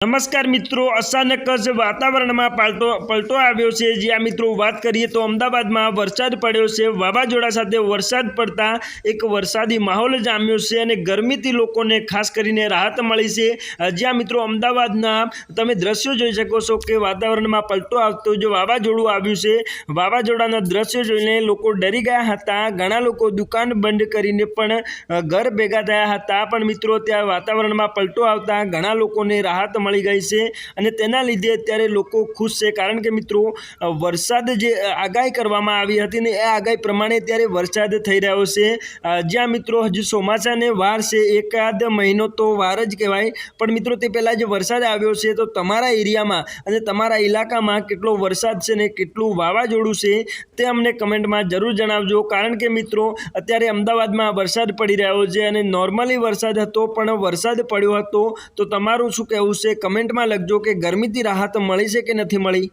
નમસ્કાર મિત્રો, અચાનક જ વાતાવરણમાં પાલટો, પલટો આવ્યો છે. જ્યાં મિત્રો, વાત કરીએ તો અમદાવાદમાં વરસાદ પડ્યો છે. વાવાઝોડા સાથે વરસાદ પડતા એક વરસાદી માહોલ જામ્યો છે અને ગરમીથી લોકોને ખાસ કરીને રાહત મળી છે. જ્યાં મિત્રો, અમદાવાદના તમે દ્રશ્યો જોઈ શકો છો કે વાતાવરણમાં પલટો આવતો જો વાવાઝોડું આવ્યું છે. વાવાઝોડાના દ્રશ્યો જોઈને લોકો ડરી ગયા હતા. ઘણા લોકો દુકાન બંધ કરીને પણ ઘર ભેગા થયા હતા. પણ મિત્રો, ત્યાં વાતાવરણમાં પલટો આવતા ઘણા લોકોને રાહત મળી ગઈ છે અને તેના લીધે અત્યારે લોકો ખુશ છે. કારણ કે મિત્રો વરસાદ જે આગાહી કરવામાં આવી હતી ને એ આગાહી પ્રમાણે ત્યારે વરસાદ થઈ રહ્યો છે. જ્યાં મિત્રો હજુ ચોમાસાને વાર છે, એકાદ મહિનો તો વાર જ કહેવાય. પણ મિત્રો, તે પહેલાં જે વરસાદ આવ્યો છે તો તમારા એરિયામાં અને તમારા ઇલાકામાં કેટલો વરસાદ છે ને કેટલું વાવાઝોડું છે તે અમને કમેન્ટમાં જરૂર જણાવજો. કારણ કે મિત્રો, અત્યારે અમદાવાદમાં વરસાદ પડી રહ્યો છે અને નોર્મલી વરસાદ હતો, પણ વરસાદ પડ્યો હતો. તો તમારું શું કહેવું છે? કમેન્ટમાં લખજો કે ગરમીથી રાહત મળી છે કે નથી મળી?